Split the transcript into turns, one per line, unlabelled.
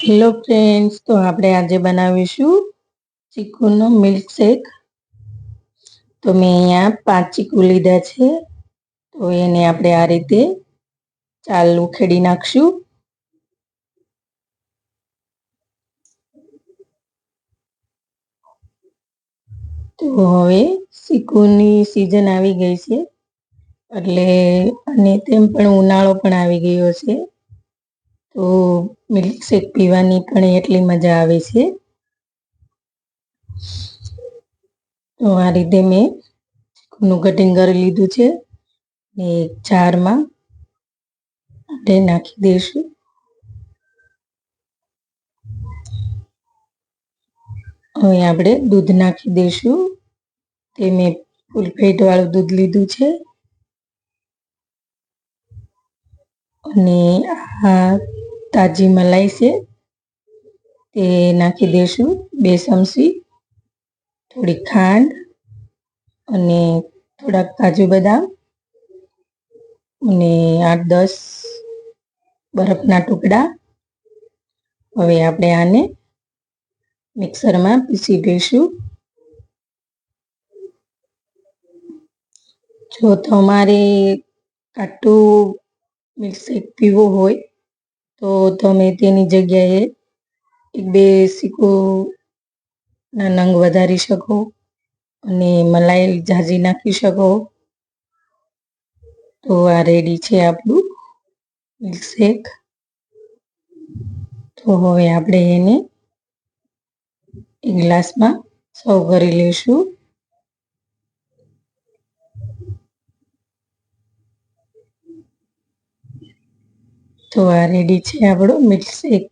Hello friends તો આપણે આજે બનાવીશું ચીકુનો મિલ્કશેક તો મેં અહીંયા પાંચ ચીકુ લીધા છે. તો એને આપણે આ રીતે ચાલ ઉખેડી નાખશું. તો હવે ચીકુની સિઝન આવી ગઈ છે. એટલે અને તેમ પણ ઉનાળો પણ આવી ગયો છે. તો મિલ્કશેક પીવાની પણ એટલી મજા આવે છે. તો આ રીતે મેં ચીકુનું કટિંગ કરી લીધું છે ને એક જારમાં નાખી દઈશું. હવે આપણે દૂધ નાખી દઈશું. તે મેં ફૂલ વાળું દૂધ લીધું છે. અને આ તાજી મલાઈ છે. તે નાખી દઈશું બે ચમચી. થોડી ખાંડ અને થોડાક કાજુ બદામ અને આઠ દસ બરફના ટુકડા. હવે આપણે આને મિક્સરમાં પીસી દઈશું. જો તમારે કાટું મિલ્કશેક પીવો હોય તો તમે તેની જગ્યાએ એક બે સિક્કોના નંગ વધારી શકો અને મલાઈ ઝાઝી નાખી શકો. તો આ રેડી છે આપણું મિલ્કશેક તો હવે આપણે એને એક ગ્લાસમાં સર્વ કરી લઈશું. તો આ રેડી છે આપણો મિલ્કશેક